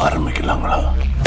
ஆரம்பிக்கலாங்களா?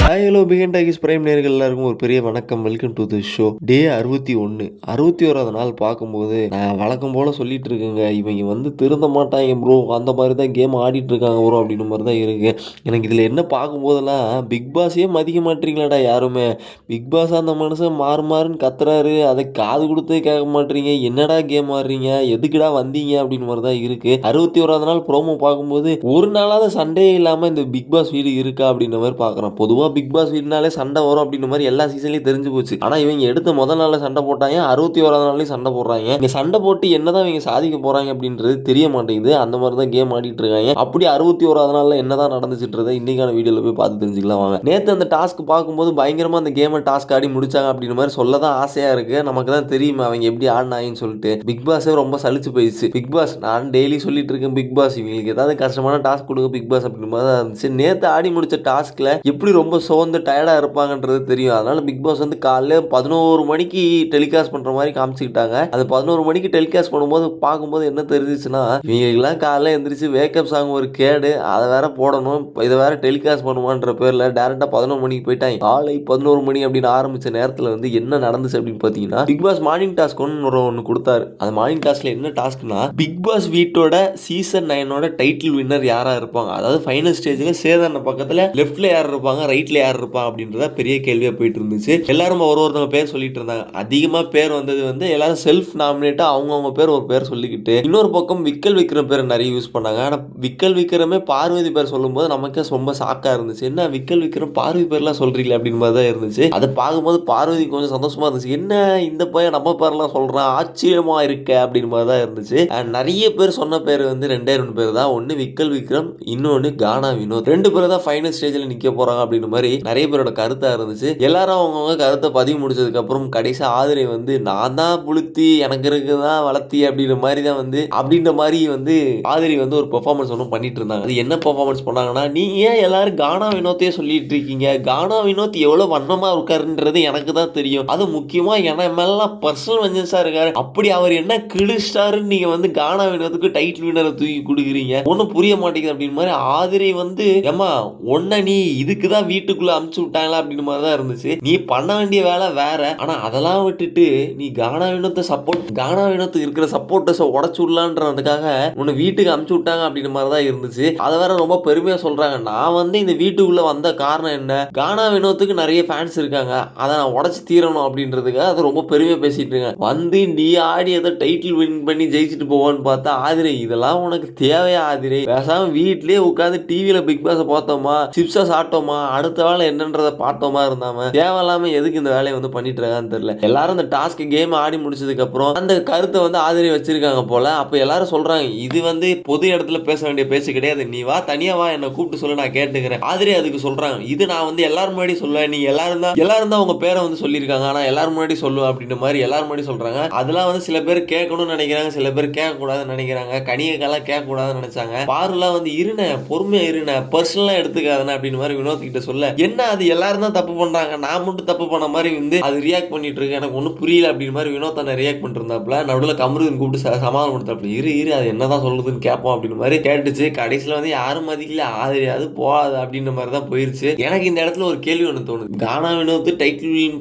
Hello begin doggies prime நேர்கள் எல்லாருக்கும் ஒரு பெரிய வணக்கம். Welcome to the show day அறுபத்தி ஒன்று அறுபத்தி ஓராவது நாள் பார்க்கும்போது நான் வழக்கம் போல் சொல்லிட்டு இருக்கேங்க. இவங்க வந்து திருந்த மாட்டாங்க ப்ரோ அந்த மாதிரி தான் கேம் ஆடிட்டு இருக்காங்க ப்ரோ அப்படின்னு மாதிரி தான் இருக்கு. எனக்கு இதில் என்ன பார்க்கும்போதெல்லாம் பிக் பாஸே மதிக்க மாட்டீங்களாடா யாருமே. பிக் பாஸ் அந்த மனுஷன் மாறு மாறுன்னு கத்துறாரு. அதை காது கொடுத்தே கேட்க மாட்டீங்க. என்னடா கேம் ஆடுறீங்க? எதுக்குடா வந்தீங்க? அப்படின்னு மாதிரி தான் இருக்கு. அறுபத்தி ஓராவது நாள் ப்ரோமோ பார்க்கும்போது ஒரு நாளாவது சண்டே இல்லாமல் இந்த பிக் பாஸ் வீடு இருக்கா அப்படின்ற மாதிரி பார்க்குறேன். பொதுவாக பிக் பாஸ் வீடுனாலே சண்டை வரும் அப்படின்ற மாதிரி எல்லா சீசன்லையும் தெரிஞ்சு போச்சு. ஆனால் இவங்க எடுத்த முதல் நாளில் சண்டை போட்டாங்க. அறுபத்தி ஓராவது நாள்லையும் சண்டை போடுறாங்க. இந்த சண்டை போட்டு என்னதான் இவங்க சாதிக்க போகிறாங்க அப்படின்றது தெரிய மாட்டேங்குது. அந்த மாதிரி தான் கேம் ஆடிட்டு இருக்காங்க. அப்படி அறுபத்தி ஓராவது நாளில் என்னதான் நடந்துச்சுன்றதை இன்னைக்கான வீடியோவில் போய் பார்த்து தெரிஞ்சுக்கலாம் வாங்க. நேற்று அந்த டாஸ்க் பார்க்கும்போது பயங்கரமாக அந்த கேமை டாஸ்க் ஆடி முடிச்சாங்க அப்படின்ற மாதிரி சொல்ல தான் ஆசையாக இருக்குது நமக்கு தான் தெரியுமா அவங்க எப்படி ஆடினாங்கன்னு சொல்லிட்டு. பிக் பாஸே ரொம்ப சலிச்சு போயிடுச்சு. பிக் பாஸ் நான் டெய்லி சொல்லிட்டு இருக்கேன் பிக் பாஸ் இவங்களுக்கு ஏதாவது கஷ்டமான டாஸ்க் கொடுங்க பிக் பாஸ் அப்படின்ற மாதிரி தான் இருந்துச்சு. நேற்று ஆடி முடிச்ச டாஸ்கில் எப்படி ரொம்ப சோர்ந்து டயர்டாக இருப்பாங்கன்றது தெரியும். அதனால் பிக் பாஸ் வந்து காலைல பதினோரு மணிக்கு டெலிகாஸ்ட் பண்ணுற மாதிரி காமிச்சுக்கிட்டாங்க. அது பதினோரு மணிக்கு டெலிகாஸ்ட் பண்ணும்போது பார்க்கும்போது என்ன தெரிஞ்சிச்சுன்னா இவங்களுக்குலாம் காலைல எழுந்திரிச்சு வேக்கப் சாங் ஒரு கேடு அதை வேற போடணும் இதை வேற டெலிகாஸ்ட் பண்ணுமான்ற பேரில் டேரெக்டாக பதினோரு மணிக்கு போயிட்டாங்க. காலை பதினோரு மணி அப்படின்னு ஆரம்பிச்ச நேரத்தில் வந்து என்ன நடந்துச்சு அப்படின்னு பார்த்தீங்கன்னா பிக் பாஸ் மார்னிங் டாஸ்க் ஒன்று ஒரு ஒன்று கொடுத்தாரு. அந்த மார்னிங் டாஸ்கில் என்ன டாஸ்க்னா பிக் பாஸ் வீட்டோட சீசன் நைனோட டைட்டில் வின்னர் யாராக இருப்பாங்க? அதாவது ஃபைனல் ஸ்டேஜில் சேதன பக்கத்தில் லெஃப்டில் யார் இருப்பாங்க? ரைட் ரைட்ல யார் இருப்பா அப்படின்றத பெரிய கேள்வியாக போயிட்டு இருந்துச்சு. எல்லாரும் ஒரு ஒருத்தவங்க பேர் சொல்லிட்டு இருந்தாங்க. அதிகமாக பேர் வந்தது வந்து எல்லாரும் செல்ஃப் நாமினேட்டாக அவங்கவுங்க பேர் ஒரு பேர் சொல்லிக்கிட்டு இன்னொரு பக்கம் விக்கல் விக்ரம் பேர் நிறைய யூஸ் பண்ணாங்க. ஆனால் விக்கல் விக்ரமே பார்வதி பேர் சொல்லும்போது நமக்கே ரொம்ப ஷாக்காக இருந்துச்சு. என்ன விக்கல் விக்ரம் பார்வதி பேர்லாம் சொல்கிறீங்களே அப்படின்னு மாதிரி தான் இருந்துச்சு. அதை பார்க்கும்போது பார்வதி கொஞ்சம் சந்தோஷமாக இருந்துச்சு. என்ன இந்த பையன் நம்ம பேர்லாம் சொல்கிறான் ஆச்சரியமாக இருக்க அப்படின்னு மாதிரி தான் இருந்துச்சு. நிறைய பேர் சொன்ன பேர் வந்து ரெண்டே ரெண்டு பேர் தான். ஒன்று விக்கல் விக்ரம் இன்னொன்று கானா வினோத். ரெண்டு பேர் தான் ஃபைனல் ஸ்டேஜில் நிற்க போறாங்க அப்படின்னு மாதிரி நிறைய பேரோட கருத்தா இருந்துச்சு. எல்லாரும் அவங்கவுங்க கருத்தை பதிவு முடிச்சதுக்கு அப்புறம் கடைசி ஆதிரை வந்து நான் தான் புளுத்தி எனக்கு இருக்குதான் வளர்த்தி அப்படின்ற மாதிரி தான் வந்து அப்படின்ற மாதிரி வந்து ஆதிரி வந்து ஒரு பெர்ஃபார்மன்ஸ் ஒன்றும் பண்ணிட்டு இருந்தாங்க. அது என்ன பெர்ஃபார்மன்ஸ் பண்ணாங்கன்னா நீ ஏன் எல்லாரும் கானா வினோத்தையே சொல்லிட்டு இருக்கீங்க? கானா வினோத் எவ்வளவு வண்ணமா இருக்காருன்றது எனக்கு தான் தெரியும். அது முக்கியமா என மேலாம் பர்சனல் வெஞ்சன்ஸா இருக்காரு. அப்படி அவர் என்ன கிழிச்சிட்டாருன்னு நீங்க வந்து கானா வினோத்துக்கு டைட்டில் வினரை தூக்கி கொடுக்குறீங்க? ஒன்றும் புரிய மாட்டேங்குது அப்படின்னு மாதிரி ஆதிரை வந்து ஏமா ஒன்ன நீ இதுக்கு தான் வீட்டுக்குள்ள அமுச்சு விட்டாங்களா அப்படின்னு மாதிரி தான் இருந்துச்சு. நீ பண்ண வேண்டிய வேலை வேற. ஆனா அதெல்லாம் விட்டுட்டு நீ கானா வினோத்தை சப்போர்ட் கானா வினோத்துக்கு இருக்கிற சப்போர்ட்டர்ஸை உடச்சு விடலான்றதுக்காக உன்னை வீட்டுக்கு அமுச்சு விட்டாங்க அப்படின்னு மாதிரி தான் இருந்துச்சு. அதை வேற ரொம்ப பெருமையா சொல்றாங்க. நான் வந்து இந்த வீட்டுக்குள்ள வந்த காரணம் என்ன? கானா வினோத்துக்கு நிறைய ஃபேன்ஸ் இருக்காங்க. அதை நான் உடச்சு தீரணும் அப்படின்றதுக்காக அதை ரொம்ப பெருமையா பேசிட்டு இருக்கேன். வந்து நீ ஆடி ஏதோ டைட்டில் வின் பண்ணி ஜெயிச்சுட்டு போவான்னு பார்த்தா ஆதிரை இதெல்லாம் உனக்கு தேவையா ஆதிரை? பேசாம வீட்லயே உட்காந்து டிவியில பிக் பாஸ் பார்த்தோமா? சிப்ஸா சாப்பிட்டோமா? அடுத்த வேலை என்னன்றதை பார்த்தோமா இருந்தாம தேவையில்லாம எதுக்கு இந்த வேலையை வந்து பண்ணிட்டு இருக்கான்னு தெரியல. எல்லாரும் இந்த டாஸ்க் கேம் ஆடி முடிச்சதுக்கு அப்புறம் அந்த கருத்தை வந்து ஆதிரை வச்சிருக்காங்க போல அப்ப எல்லாரும் சொல்றாங்க இது வந்து பொது இடத்துல பேச வேண்டிய பேச்சு கிடையாது. நீ வா தனியா வா என்ன கூப்பிட்டு சொல்ல நான் கேட்டுக்கிறேன். ஆதரி அதுக்கு சொல்றாங்க. இது நான் வந்து எல்லாரும் முன்னாடி சொல்லுவேன் நீ எல்லாரும் தான் எல்லாரும் தான் உங்க பேரை வந்து சொல்லியிருக்காங்க. ஆனா எல்லாரும் முன்னாடி சொல்லுவேன் அப்படின்ற மாதிரி எல்லாரும் முன்னாடி சொல்றாங்க. அதெல்லாம் வந்து சில பேர் கேட்கணும்னு நினைக்கிறாங்க சில பேர் கேட்க கூடாதுன்னு நினைக்கிறாங்க. கனியக்கெல்லாம் கேட்க கூடாதுன்னு நினைச்சாங்க. பாருலாம் வந்து இருண பொறுமையா இருண பர்சனலா எடுத்துக்காதன அப்படின்னு மாதிரி வினோத் கிட்ட சொல்ல என்ன அது? எல்லாரும் தான் தப்பு பண்றாங்க. நான் மட்டும் தப்பு பண்ண மாதிரி வந்து அது ரியாக்ட் பண்ணிட்டு இருக்கு எனக்கு ஒன்றும் புரியல அப்படின்னு மாதிரி வினோத் அண்ணன் ரியாக்ட் பண்ணிருந்தாப்புல நடுவில் கமருதன் கூப்பிட்டு ச- சமாதானம் கொடுத்தாப்புல இரு இரு அது என்னதான் சொல்லுதுன்னு கேட்போம் அப்படின்னு மாதிரி கேட்டுச்சு. கடைசியில் வந்து யாரும் மதிக்கல. ஆதரியாது அது போகாது அப்படின்ற மாதிரி தான் போயிருச்சு. எனக்கு இந்த இடத்துல ஒரு கேள்வி ஒன்று தோணுது. கானா வினோத் டைட்டில் வின்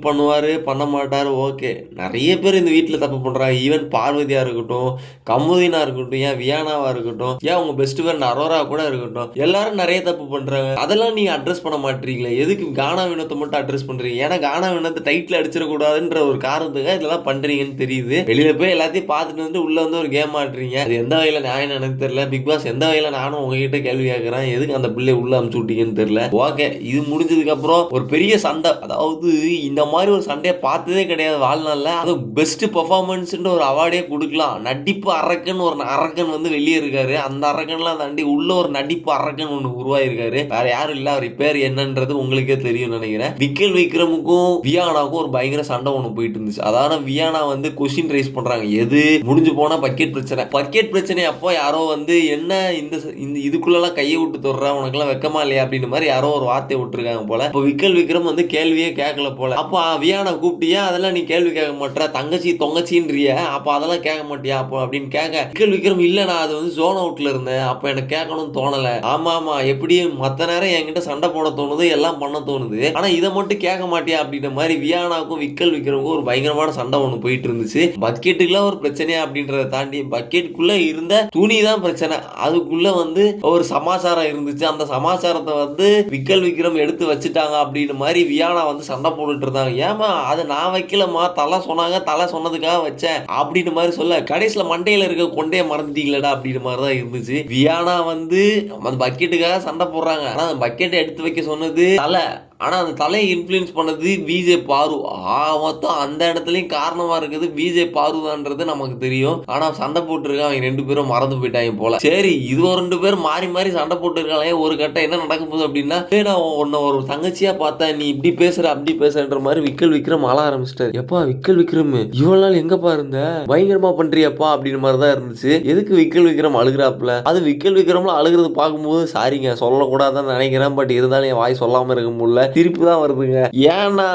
பண்ண மாட்டார்? ஓகே. நிறைய பேர் இந்த வீட்டில் தப்பு பண்ணுறாங்க ஈவன் பார்வதியாக இருக்கட்டும் கமுதினா இருக்கட்டும் ஏன் வியானாவாக இருக்கட்டும் ஏன் உங்கள் பெஸ்ட் ஃப்ரெண்ட் அரோரா கூட இருக்கட்டும் எல்லாரும் நிறைய தப்பு பண்ணுறாங்க அதெல்லாம் நீங்கள் அட்ரஸ் பண்ண பண்ணுறீங்களே எதுக்கு கானா வினத்தை மட்டும் அட்ரஸ் பண்ணுறீங்க ஏன்னா கானா வினத்தை டைட்டில் அடிச்சிடக்கூடாதுன்ற ஒரு காரணத்துக்காக இதெல்லாம் பண்ணுறீங்கன்னு தெரியுது. வெளியில் போய் எல்லாத்தையும் பார்த்துட்டு வந்து உள்ளே வந்து ஒரு கேம் ஆடுறீங்க. அது எந்த வகையில் நியாயம் எனக்கு தெரியல. பிக் பாஸ் எந்த வகையில் நானும் உங்ககிட்ட கேள்வி கேட்குறேன்? எதுக்கு அந்த பிள்ளை உள்ளே அமுச்சு விட்டீங்கன்னு தெரியல. ஓகே இது முடிஞ்சதுக்கப்புறம் ஒரு பெரிய சண்டை. அதாவது இந்த மாதிரி ஒரு சண்டையை பார்த்ததே கிடையாது வாழ்நாளில். அது பெஸ்ட் பெர்ஃபார்மன்ஸ்ன்ற ஒரு அவார்டே கொடுக்கலாம். நடிப்பு அரக்கன் ஒரு அரக்கன் வந்து வெளியே இருக்காரு. அந்த அரக்கன்லாம் தாண்டி உள்ள ஒரு நடிப்பு அரக்கன் ஒன்று உருவாயிருக்காரு. வேற யாரும் இல்லை. அவர் பேர் என்னன்னு என்னன்றது உங்களுக்கே தெரியும் நினைக்கிறேன். விக்கில் விக்ரமுக்கும் வியானாவுக்கும் ஒரு பயங்கர சண்டை ஒன்று போயிட்டு இருந்துச்சு. அதான வியானா வந்து கொஸ்டின் ரைஸ் பண்றாங்க. எது? முடிஞ்சு போனா பக்கெட் பிரச்சனை. பக்கெட் பிரச்சனை அப்போ யாரோ வந்து என்ன இந்த இந்த இதுக்குள்ளெல்லாம் கையை விட்டு தொடுற? உனக்குலாம் வெக்கமா இல்லையா? அப்படின்னு மாதிரி யாரோ ஒரு வார்த்தையை விட்டுருக்காங்க போல. இப்போ விக்கல் விக்ரம் வந்து கேள்வியே கேட்கல போல. அப்போ வியானா கூப்பிட்டியா? அதெல்லாம் நீ கேள்வி கேட்க மாட்டேற தங்கச்சி தொங்கச்சின்றிய. அப்போ அதெல்லாம் கேட்க மாட்டியா? அப்போ அப்படின்னு கேட்க விக்கல் விக்ரம் இல்லை நான் அது வந்து ஜோன் அவுட்ல இருந்தேன். அப்போ எனக்கு கேட்கணும்னு தோணலை. ஆமா ஆமா. எப்படியும் மற்ற நேரம் என்கிட்ட சண்டை போட தோணுது. எல்லாம் பண்ண தோணுது. ஆனா இதை மட்டும் கேட்க மாட்டியா அப்படின்ற மாதிரி வியானாவுக்கும் விக்கல் விக்கிறவங்க ஒரு பயங்கரமான சண்டை ஒன்று போயிட்டு இருந்துச்சு. பக்கெட்டுக்குலாம் ஒரு பிரச்சனையா அப்படின்றத தாண்டி பக்கெட்டுக்குள்ள இருந்த துணி தான் பிரச்சனை. அதுக்குள்ள வந்து ஒரு சமாச்சாரம் இருந்துச்சு. அந்த சமாச்சாரத்தை வந்து விக்கல் விக்ரம் எடுத்து வச்சுட்டாங்க அப்படின்னு மாதிரி வியானா வந்து சண்டை போட்டுட்டு இருந்தாங்க. ஏமா அதை நான் வைக்கலம்மா. தலை சொன்னாங்க தலை சொன்னதுக்காக வச்சேன் அப்படின்னு மாதிரி சொல்ல கடைசியில் மண்டையில இருக்க கொண்டே மறந்துட்டீங்களடா அப்படின்னு மாதிரி தான் இருந்துச்சு. வியானா வந்து அந்த பக்கெட்டுக்காக சண்டை போடுறாங்க. ஆனா அந்த பக்கெட்டை எடுத்து வைக்க சொன்னது தலை ஆனால் அந்த தலையை இன்ஃப்ளூயன்ஸ் பண்ணது விஜே பாரு ஆ மொத்தம் அந்த இடத்துலையும் காரணமாக இருக்குது விஜே பாருதான்றது நமக்கு தெரியும். ஆனால் சண்டை போட்டிருக்கான் அவங்க ரெண்டு பேரும் மறந்து போயிட்டாங்க போல. சரி இது ஒரு ரெண்டு பேர் மாறி மாறி சண்டை போட்டுருக்காங்களே ஒரு கட்டம் என்ன நடக்க போகுது அப்படின்னா நான் உன்னை ஒரு தங்கச்சியா பார்த்தேன். நீ இப்படி பேசுற அப்படி பேசுறன்ற மாதிரி விக்கல் விக்ரம் அழ ஆரம்பிச்சிட்டாரு. எப்பா விக்கல் விக்ரம்? இவ்வளோ நாள் எங்கப்பா இருந்த? பயங்கரமா பண்றியப்பா அப்படின்னு மாதிரி தான் இருந்துச்சு. எதுக்கு விக்கல் விக்ரம் அழுகிறாப்புல? அது விக்கல் விக்ரம்ல அழுகிறது பார்க்கும்போது சாரிங்க சொல்லக்கூடாதுன்னு நினைக்கிறேன். பட் இருந்தாலும் என் வாய் சொல்லாம இருக்க முடியல. திருப்பி தான் வருதுங்க. ஏன்னா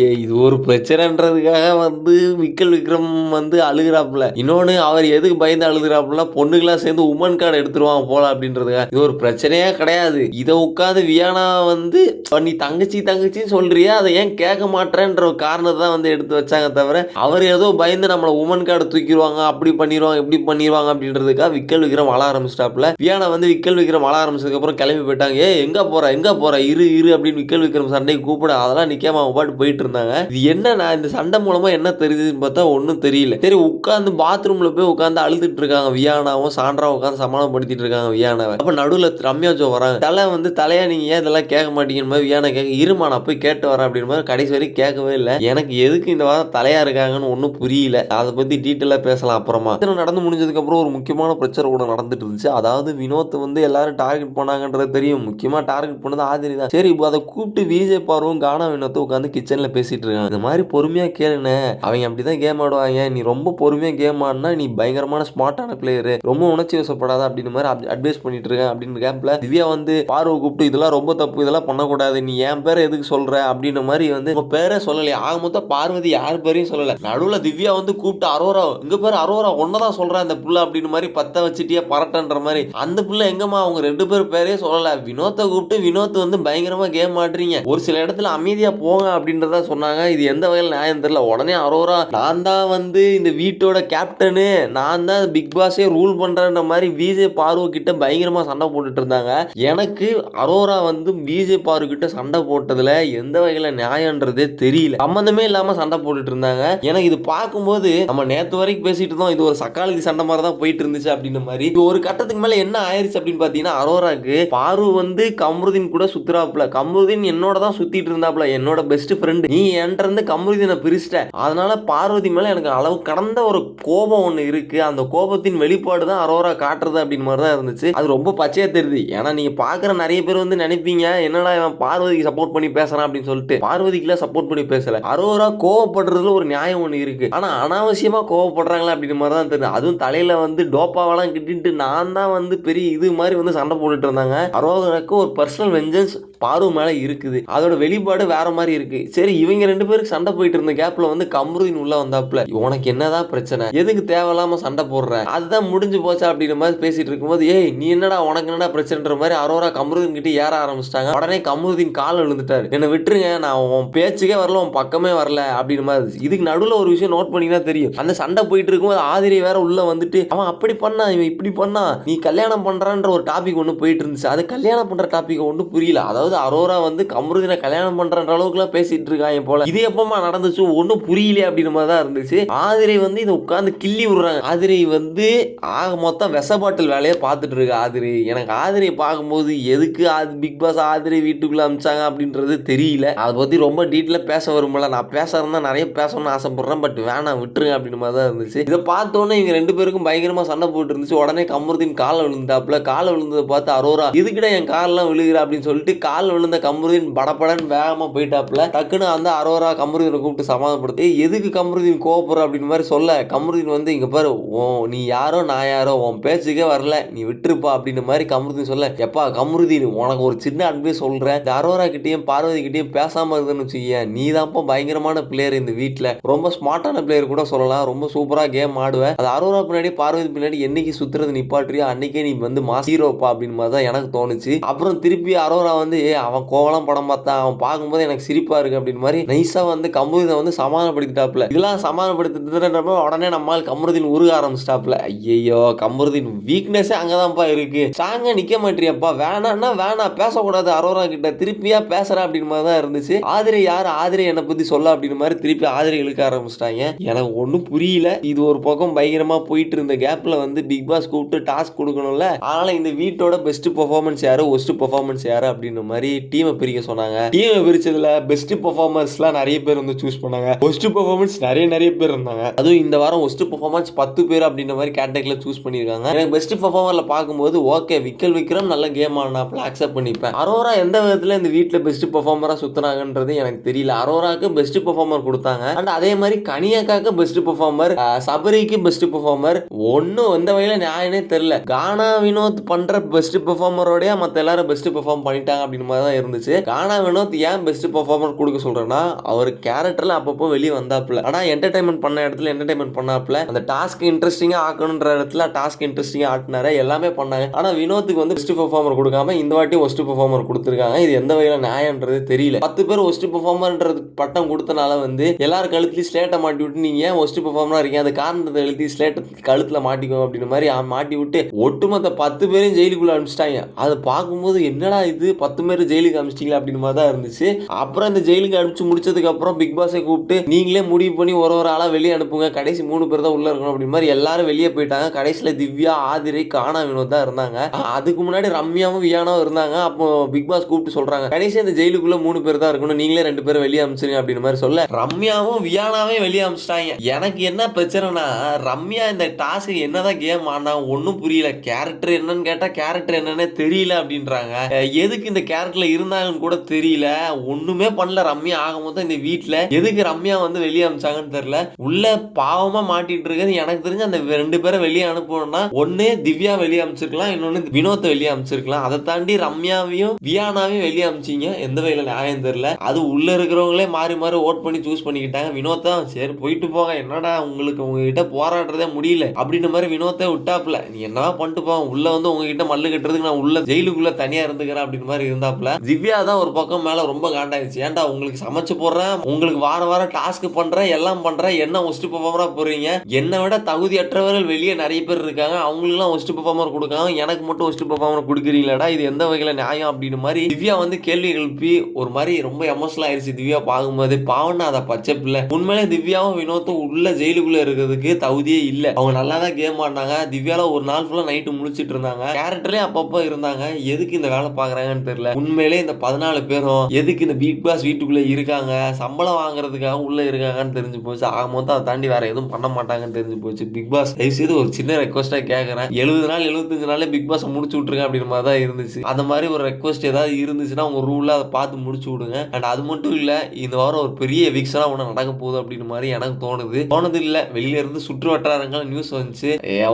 ஏ, இது ஒரு பிரச்சனைன்றதுக்காக வந்து விக்கல் விக்ரம் வந்து அழுகிறாப்புல. இன்னொன்னு அவர் எதுக்கு பயந்து அழுகிறாப்புல? பொண்ணுங்களா சேர்ந்து உமன் கார்டு எடுத்துருவாங்க போல அப்படின்றதுக்காக. இது ஒரு பிரச்சனையே கிடையாது. இதை உட்காந்து வியானா வந்து நீ தங்கச்சி தங்கச்சின்னு சொல்றியா? அதை ஏன் கேட்க மாட்டேன்ற ஒரு காரணத்தை தான் வந்து எடுத்து வச்சாங்க தவிர அவர் ஏதோ பயந்து நம்மளை உமன் கார்டு தூக்கிடுவாங்க. அப்படி பண்ணிடுவாங்க இப்படி பண்ணிடுவாங்க அப்படின்றதுக்காக விக்கல் விக்ரம் அழ ஆரம்பிச்சிட்டாப்புல. வியானா வந்து விக்கல் விக்ரம் அழ ஆரம்பிச்சதுக்கு அப்புறம் கிளம்பி போயிட்டாங்க. ஏ எங்க போற? எங்க போற? இரு இரு அப்படின்னு விக்கல் விக்ரம் சண்டைக்கு கூப்பிட அதெல்லாம் நிக்காம அவங்க பாட்டு போயிட்டு இருந்தாங்க. இது என்ன நான் இந்த சண்டை மூலமா என்ன தெரியுதுன்னு பார்த்தா ஒன்றும் தெரியல. சரி உட்காந்து பாத்ரூம்ல போய் உட்காந்து அழுதுட்டு இருக்காங்க வியானாவும் சான்றா உட்காந்து சமாளப்படுத்திட்டு இருக்காங்க வியானாவை. அப்ப நடுவில் ரம்யா ஜோ வராங்க. தலை வந்து தலையா நீங்க ஏன் இதெல்லாம் கேட்க மாட்டீங்கன்னு மாதிரி வியானா கேட்க இருமா நான் போய் கேட்டு வரேன் அப்படின்னு மாதிரி கடைசி வரைக்கும் கேட்கவே இல்லை. எனக்கு எதுக்கு இந்த வாரம் தலையா இருக்காங்கன்னு ஒன்றும் புரியல. அதை பத்தி டீட்டெயிலாக பேசலாம் அப்புறமா. நடந்து முடிஞ்சதுக்கு அப்புறம் ஒரு முக்கியமான பிரச்சனை கூட நடந்துட்டு இருந்துச்சு. அதாவது வினோத் வந்து எல்லாரும் டார்கெட் பண்ணாங்கன்றது தெரியும். முக்கியமாக டார்கெட் பண்ணது ஆதிரி தான். சரி இப்போ அதை கூப்பிட்டு விஜய் பார்வும் கானா வினோத்தும் உட்காந்து கிச்சனில் பேசிகிட்டு இருக்காங்க. இந்த மாதிரி பொறுமையாக கேளுண்ணே அவங்க அப்படி தான் கேம் ஆடுவாங்க. நீ ரொம்ப பொறுமையாக கேம் ஆடினா நீ பயங்கரமான ஸ்மார்ட்டான பிளேயரு ரொம்ப உணர்ச்சி வசப்படாத அப்படின்னு மாதிரி அட்வைஸ் பண்ணிட்டு இருக்கேன் அப்படின்னு கேப்ல திவ்யா வந்து பார்வை கூப்பிட்டு இதெல்லாம் ரொம்ப தப்பு. இதெல்லாம் பண்ணக்கூடாது. நீ என் பேரை எதுக்கு சொல்ற? அப்படின்ற மாதிரி வந்து உங்க பேரே சொல்லலையா. ஆக மொத்தம் பார்வதி யார் பேரையும் சொல்லல. நடுவில் திவ்யா வந்து கூப்பிட்டு அரோரா இங்க பேர் அரோரா. ஒன்னதான் சொல்றேன் அந்த புள்ள அப்படின்னு மாதிரி பத்த வச்சுட்டியே பரட்டன்ற மாதிரி. அந்த புள்ள எங்கம்மா? அவங்க ரெண்டு பேர் பேரே சொல்லல. வினோத்தை கூப்பிட்டு வினோத் வந்து பயங்கரமா கேம் ஆடுறீங்க. ஒரு சில இடத்துல அமைதியா போங்க அப்படின்றத சொன்னாங்க. இது எந்த வகையில் நியாயம் தெரியல. உடனே அரோரா நான் தான் வந்து இந்த வீட்டோட கேப்டனு நான் தான் பிக் பாஸே ரூல் பண்றேன்ற மாதிரி விஜய் பார்வ கிட்ட பயங்கரமா சண்டை போட்டுட்டு இருந்தாங்க. எனக்கு அரோரா வந்து விஜய் பார்வ கிட்ட சண்டை போட்டதுல எந்த வகையில நியாயம்ன்றதே தெரியல. சம்மந்தமே இல்லாம சண்டை போட்டுட்டு இருந்தாங்க. எனக்கு இது பார்க்கும்போது நம்ம நேத்து வரைக்கும் பேசிட்டு இருந்தோம் இது ஒரு சக்காலத்தி சண்டை மாதிரி தான் போயிட்டு இருந்துச்சு அப்படின்ற மாதிரி. இது ஒரு கட்டத்துக்கு மேல என்ன ஆயிருச்சு அப்படின்னு பாத்தீங்கன்னா அரோராக்கு பாரு வந்து கம்ருதீன் கூட சுத்துறாப்புல. கம்ருதீன் என்னோட தான் சுத்திட்டு இருந்தாப்புல என்னோட பெஸ்ட் ஃப்ரெண்டு நீ என்கிட்ட இருந்து கம்ருதீனை பிரிச்சிட்ட. அதனால பார்வதி மேல எனக்கு அளவு கடந்த ஒரு கோபம் ஒன்று இருக்கு. அந்த கோபத்தின் வெளிப்பாடு தான் அரோரா காட்டுறது அப்படின்னு மாதிரி தான் இருந்துச்சு. அது ரொம்ப பச்சையா தெரியுது. ஏன்னா நீங்க பாக்குற நிறைய பேர் வந்து நினைப்பீங்க என்னடா இவன் பார்வதிக்கு சப்போர்ட் பண்ணி பேசுறான் அப்படின்னு சொல்லிட்டு. பார்வதிக்குலாம் சப்போர்ட் பண்ணி பேசல. அரோரா கோவப்படுறதுல ஒரு நியாயம் ஒன்று இருக்கு. ஆனா அனாவசியமா கோவப்படுறாங்களா அப்படின்னு மாதிரி தான் தெரியுது. அதுவும் தலையில வந்து டோப்பாவெல்லாம் கிட்டிட்டு நான் தான் வந்து பெரிய இது மாதிரி வந்து சண்டை போட்டுட்டு இருந்தாங்க. அரோகனுக்கு ஒரு பர்சனல் வெஞ்சன்ஸ் பார்வை மேலே இருக்குது. அதோட வெளிப்பாடு வேற மாதிரி இருக்கு. சரி இவங்க ரெண்டு பேருக்கு சண்டை போயிட்டு இருந்த கேப்ல வந்து கம்ருதீன் உள்ள வந்தாப்புல உனக்கு என்னதான் பிரச்சனை? எதுக்கு தேவையில்லாம சண்டை போடுற? அதுதான் முடிஞ்சு போச்சா? அப்படின்ற மாதிரி பேசிட்டு இருக்கும்போது ஏய் நீ என்னடா உனக்கு என்னடா பிரச்சனைன்ற மாதிரி அரோரா கம்ருதீன் கிட்ட ஏற ஆரம்பிச்சிட்டாங்க. உடனே கம்ருதீன் கால் விழுந்துட்டாரு. என்னை விட்டுருங்க நான் உன் பேச்சுக்கே வரல உன் பக்கமே வரல. அப்படின்னு மாதிரி இதுக்கு நடுவில் ஒரு விஷயம் நோட் பண்ணினா தெரியும். அந்த சண்டை போயிட்டு இருக்கும்போது ஆதிரி வேற உள்ள வந்துட்டு அவன் அப்படி பண்ணா இவன் இப்படி பண்ணா நீ கல்யாணம் பண்றான்ற ஒரு டாபிக் ஒன்று போயிட்டு இருந்துச்சு. அது கல்யாணம் பண்ற டாபிக் ஒன்றும் புரியல. அதாவது அரோரா வந்து கமருதினை கல்யாணம் பண்றன்ற அளவுக்குலாம் பேசிட்டு இருக்காங்க போல. இது எப்பமா நடந்துச்சு? ஒன்றும் புரியல அப்படின்ற மாதிரி தான் இருந்துச்சு. ஆதிரை வந்து இதை உட்காந்து கிள்ளி விடுறாங்க. ஆதிரை வந்து ஆக மொத்தம் விஷ பாட்டில் வேலையை பார்த்துட்டு இருக்கு ஆதிரை. எனக்கு ஆதிரை பார்க்கும்போது எதுக்கு அது பிக் பாஸ் ஆதிரை வீட்டுக்குள்ள அமிச்சாங்க அப்படின்றது தெரியல. அதை பத்தி ரொம்ப டீட்டெயிலாக பேச வரும்ல நான் பேச இருந்தா நிறைய பேசணும்னு ஆசைப்படுறேன். பட் வேணாம் விட்டுருங்க அப்படின்ற மாதிரி தான் இருந்துச்சு. இதை பார்த்தோன்னே இவங்க ரெண்டு பேருக்கும் பயங்கரமா சண்டை போட்டு இருந்துச்சு. உடனே கமருதின் காலை விழுந்தாப்புல காலை விழுந்ததை பார்த்து அரோரா இதுக்கிட்ட என் காலெல்லாம் விழுகிற? அப்படின்னு சொல்லிட்டு கால் விழுந்த கமருதீன் படபடன்னு வேகமாக போயிட்டாப்புல. டக்குன்னு அந்த அரோரா கமருதீனை கூப்பிட்டு சமாதானப்படுத்தி எதுக்கு கமருதீன் கோவப்படுற? அப்படின்னு மாதிரி சொல்ல கமருதீன் வந்து இங்கே பாரு ஓ நீ யாரோ நான் யாரோ உன் பேச்சுக்கே வரல நீ விட்டுருப்பா அப்படின்னு மாதிரி கமருதீன் சொல்ல எப்பா கமருதீன் உனக்கு ஒரு சின்ன அன்பே சொல்கிறேன் இந்த அரோரா கிட்டேயும் பார்வதி கிட்டேயும் பேசாமல் இருந்தேன்னு வச்சுக்கிய நீ தான்ப்பா பயங்கரமான பிளேயர் இந்த வீட்டில் ரொம்ப ஸ்மார்ட்டான பிளேயர் கூட சொல்லலாம் ரொம்ப சூப்பராக கேம் ஆடுவேன் அது அரோரா பின்னாடி பார்வதி பின்னாடி என்னைக்கு சுற்றுறது நிப்பாட்டுறியோ அன்னைக்கே நீ வந்து மாஸ் ஹீரோப்பா அப்படின்னு மாதிரி தான் எனக்கு தோணுச்சு. அப்புறம் திருப்பி அரோரா வந்து அவன் கோவலாம் படம் பார்த்தான் அவன் பார்க்கும்போது எனக்கு சிரிப்பா இருக்கு அப்படின்னு மாதிரி நைஸா வந்து கமருதீனை வந்து சமாதானப்படுத்திட்டாப்ல இதெல்லாம் சமாதானப்படுத்திட்டு உடனே நம்மால் கமருதீன் உருக ஆரம்பிச்சிட்டாப்ல ஐயோ கமருதின் வீக்னஸே அங்கதான்ப்பா இருக்கு. ஸ்ட்ராங்கா நிக்க மாட்டியப்பா. வேணான்னா வேணாம் பேசக்கூடாது அரோரா கிட்ட. திருப்பியா பேசுற அப்படின்னு மாதிரி தான் இருந்துச்சு. ஆதிரை யார்? ஆதிரை என்னை பத்தி சொல்ல அப்படின்னு மாதிரி திருப்பி ஆதிரை இழுக்க ஆரம்பிச்சிட்டாங்க. எனக்கு ஒன்றும் புரியல. இது ஒரு பக்கம் பயங்கரமா போயிட்டு இருந்த கேப்ல வந்து பிக் பாஸ் கூப்பிட்டு டாஸ்க் கொடுக்கணும்ல. அதனால இந்த வீட்டோட பெஸ்ட் பெர்ஃபார்மன்ஸ் யாரு? ஒஸ்ட் பெர்ஃபார்மன்ஸ் யாரு? அப்படின்னு மாதிரி மாதிரி டீமை பிரிக்க சொன்னாங்க. டீமை பிரிச்சதுல பெஸ்ட் பெர்ஃபார்மர்ஸ்லாம் நிறைய பேர் வந்து சூஸ் பண்ணாங்க. ஒஸ்ட் பெர்ஃபார்மன்ஸ் நிறைய நிறைய பேர் இருந்தாங்க. அதுவும் இந்த வாரம் ஒஸ்ட் பெர்ஃபார்மன்ஸ் பத்து பேர் அப்படின்ற மாதிரி கேட்டகரியில் சூஸ் பண்ணியிருக்காங்க எனக்கு பெஸ்ட் பெர்ஃபார்மரில் பார்க்கும்போது ஓகே விக்கல் விக்ரம் நல்ல கேம் ஆடினாப்புல அக்செப்ட் பண்ணிப்பேன். அரோரா எந்த விதத்தில் இந்த வீட்டில் பெஸ்ட் பெர்ஃபார்மராக சுத்துனாங்கன்றது எனக்கு தெரியல. அரோராக்கு பெஸ்ட் பெர்ஃபார்மர் கொடுத்தாங்க. அண்ட் அதே மாதிரி கனியாக்காக்கு பெஸ்ட் பெர்ஃபார்மர் சபரிக்கு பெஸ்ட் பெர்ஃபார்மர் ஒன்றும் எந்த வகையில் நியாயனே தெரியல. கானா வினோத் பண்ணுற பெஸ்ட் பெர்ஃபார்மரோடய மற்ற எல்லாரும் பெஸ்ட் பெர்ஃபார்ம் பண்ணிட்டாங்க அப்படின்னு மாதிரி தான் இருந்துச்சு. கானா வினோத் ஏன் பெஸ்ட் பெர்ஃபார்மர் கொடுக்க சொல்றேன்னா அவர் கேரக்டர்ல அப்பப்போ வெளியே வந்தாப்புல. ஆனா என்டர்டைன்மெண்ட் பண்ண இடத்துல என்டர்டைன்மெண்ட் பண்ணாப்புல. அந்த டாஸ்க் இன்ட்ரெஸ்டிங்கா ஆக்கணுன்ற இடத்துல டாஸ்க் இன்ட்ரெஸ்டிங்கா ஆட்டினாரு எல்லாமே பண்ணாங்க ஆனா வினோத்துக்கு வந்து பெஸ்ட் பர்ஃபார்மர் கொடுக்காம இந்த வாட்டி ஒஸ்ட் பர்ஃபார்மர் கொடுத்துருக்காங்க. இது எந்த வகையில நியாயன்றது தெரியல. பத்து பேர் ஒஸ்ட் பெர்ஃபார்மர்ன்றது பட்டம் கொடுத்தனால வந்து எல்லாரும் கழுத்துலயும் ஸ்லேட்டை மாட்டி விட்டு நீங்க ஏன் ஒஸ்ட் பெர்ஃபார்மரா இருக்கீங்க? அந்த காரணத்தை எழுதி ஸ்லேட்டை கழுத்துல மாட்டிக்கோ அப்படின்னு மாதிரி மாட்டி விட்டு ஒட்டுமொத்த பத்து பேரையும் ஜெயிலுக்குள்ள அனுப்பிச்சிட்டாங்க. அதை பார்க்கும்போது என்னடா இது? பத்து பேர் ஜெயிலுக்கு அனுப்பிச்சிட்டீங்களா அப்படின்னு மாதிரி தான் இருந்துச்சு. அப்புறம் இந்த ஜெயிலுக்கு அனுப்பிச்சு முடிச்சதுக்கு அப்புறம் பிக் பாஸை கூப்பிட்டு நீங்களே முடிவு பண்ணி ஒரு ஒரு ஆளா வெளியே அனுப்புங்க. கடைசி மூணு பேர் தான் உள்ள இருக்கணும் அப்படின்னு மாதிரி எல்லாரும் வெளியே போயிட்டாங்க. கடைசியில திவ்யா ஆதிரை காணா வினோத் தான் இருந்தாங்க. அதுக்கு முன்னாடி ரம்யாவும் வியானாவும் இருந்தாங்க. அப்போ பிக் பாஸ் கூப்பிட்டு சொல்றாங்க கடைசி இந்த ஜெயிலுக்குள்ள மூணு பேர் தான் இருக்கணும். நீங்களே ரெண்டு பேரும் வெளியே அனுப்பிச்சிருங்க அப்படின்னு மாதிரி சொல்ல ரம்யாவும் வியானாவே வெளியே அனுப்பிச்சிட்டாங்க எனக்கு என்ன பிரச்சனைனா ரம்யா இந்த டாஸ்க் என்னதான் கேம் ஆனா ஒன்றும் புரியல. கேரக்டர் என்னன்னு கேட்டால் கேரக்டர் என்னன்னே தெரியல அப்படின்றாங்க. எதுக்கு இந்த கேரக்டர்ல இருந்தாங்கன்னு கூட தெரியல. ஒண்ணுமே பண்ணல. ரம்யா ஆகும்போது இந்த வீட்டில் எதுக்கு ரம்யா வந்து வெளியே அனுப்பிச்சாங்கன்னு தெரியல. உள்ள பாவமா மாட்டிட்டு இருக்கிறது எனக்கு தெரிஞ்சு அந்த ரெண்டு பேரை வெளியே அனுப்பணும்னா ஒன்னே திவ்யா வெளியே அனுப்பிச்சிருக்கலாம் இன்னொன்னு வினோத்தை வெளியே அனுப்பிச்சிருக்கலாம் அதை தாண்டி ரம்யாவையும் வியானாவையும் வெளியே அனுப்பிச்சிங்க எந்த வகையில நியாயம் தெரியல. அது உள்ள இருக்கிறவங்களே மாறி மாறி ஓட் பண்ணி சூஸ் பண்ணிக்கிட்டாங்க. வினோத் தான் சரி போயிட்டு போங்க. என்னடா உங்களுக்கு உங்ககிட்ட போராடுறதே முடியல. அப்படின்ற மாதிரி வினோத்தை விட்டாப்புல. நீ என்ன பண்ணிட்டு போவோம் உள்ள வந்து உங்ககிட்ட மல்லு கட்டுறதுக்கு நான் உள்ள ஜெயிலுக்குள்ள தனியா இருந்துக்கிறேன் அப்படின்னு மாதிரி இருந்தாப்புல திவ்யா தான் ஒரு பக்கம் மேல ரொம்ப காண்டாயிருச்சு. ஏன்டா உங்களுக்கு சமைச்சு போடுறேன் உங்களுக்கு வார வாரம் டாஸ்க் பண்றேன் எல்லாம் பண்றேன் என்ன ஒஸ்ட் பர்ஃபார்மரா போறீங்க? என்னை விட தகுதியற்றவர்கள் வெளியே நிறைய பேர் இருக்காங்க. அவங்களுக்குலாம் ஒஸ்ட் பர்ஃபார்மர் கொடுக்காம எனக்கு மட்டும் ஒஸ்ட் பர்ஃபார்மர் கொடுக்குறீங்களாடா இது எந்த வகையில நியாயம் அப்படின்னு மாதிரி திவ்யா வந்து கேள்வி எழுப்பி ஒரு மாதிரி ரொம்ப எமோஷனல் ஆயிருச்சு திவ்யா பார்க்கும்போது. பாவனா அதை பச்சை பிள்ளை. உண்மையிலே திவ்யாவும் வினோத்தும் உள்ள ஜெயிலுக்குள்ள இருக்கிறதுக்கு தகுதியே இல்லை. அவங்க நல்லா தான் கேம் ஆடினாங்க. திவ்யால ஒரு நாள் ஃபுல்லா நைட்டு முழிச்சிட்டு இருந்தாங்க. கேரக்டர்லயே அப்பப்போ இருந்தாங்க. எதுக்கு இந்த வேலை பாக்குறாங்கன்னு தெரியல. உண்மையிலே இந்த பதினாலு பேரும் எதுக்கு இந்த பிக் பாஸ் வீட்டுக்குள்ளே இருக்காங்க? சம்பளம் வாங்குறதுக்காக உள்ளே இருக்காங்கன்னு தெரிஞ்சு போச்சு. ஆக மொத்தம் அதை தாண்டி வேற எதுவும் பண்ண மாட்டாங்கன்னு தெரிஞ்சு போச்சு. பிக் பாஸ் தயவு செய்து ஒரு சின்ன ரெக்வஸ்ட்டாக கேட்குறேன் எழுபது நாள் எழுபத்தஞ்சு நாளே பிக் பாஸ் முடிச்சு விட்ருங்க அப்படின்ற மாதிரி தான் இருந்துச்சு. அந்த மாதிரி ஒரு ரெக்வஸ்ட் ஏதாவது இருந்துச்சுன்னா உங்கள் ரூலில் அதை பார்த்து முடிச்சு விடுங்க. அண்ட் அது மட்டும் இல்லை இந்த வாரம் ஒரு பெரிய எவிக்ஷனா ஒன்று நடக்க போகுது அப்படின்னு மாதிரி எனக்கு தோணுது. தோணுது இல்லை வெளியிலேருந்து சுற்று வட்டாரங்கள் நியூஸ் வந்துச்சு.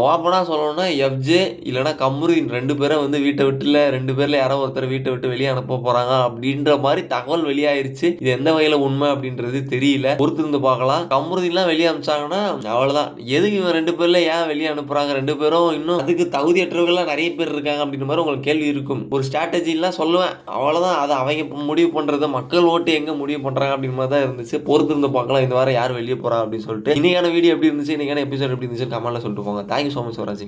ஓப்பனாக சொல்லணும்னா எஃப்ஜே இல்லைன்னா கம்ருதீன் ரெண்டு பேரும் வந்து வீட்டை விட்டுல ரெண்டு பேரில் யாரோ ஒருத்தர் வீட்டை விட்டு வெளியே அனுப்ப போறாங்க அப்படின்ற மாதிரி தகவல் வெளியாயிருச்சு. இது எந்த வகையில உண்மை அப்படின்றது தெரியல. பொறுத்திருந்து பார்க்கலாம். கம்ருதீன்லாம் வெளியே அனுப்பிச்சாங்கன்னா அவ்வளவுதான். எதுக்கு இவன் ரெண்டு பேர்ல ஏன் வெளியே அனுப்புறாங்க? ரெண்டு பேரும் இன்னும் அதுக்கு தகுதியற்றவர்கள்லாம் நிறைய பேர் இருக்காங்க அப்படின்ற மாதிரி உங்களுக்கு கேள்வி இருக்கும். ஒரு ஸ்ட்ராட்டஜிலாம் சொல்லுவேன். அவ்வளவுதான். அதை அவங்க முடிவு பண்றது மக்கள் ஓட்டு எங்க முடிவு பண்றாங்க அப்படின்ற மாதிரி தான் இருந்துச்சு. பொறுத்திருந்து பார்க்கலாம். இந்த வாரம் யார் வெளியே போறா அப்படின்னு சொல்லிட்டு. இன்னைக்கான வீடியோ எப்படி இருந்துச்சு? இன்னைக்கான எபிசோட் எப்படி இருந்துச்சு கமெண்ட்ல சொல்லிட்டு போங்க. தேங்க்யூ ஸோ மச் ஃபார் வாட்சிங்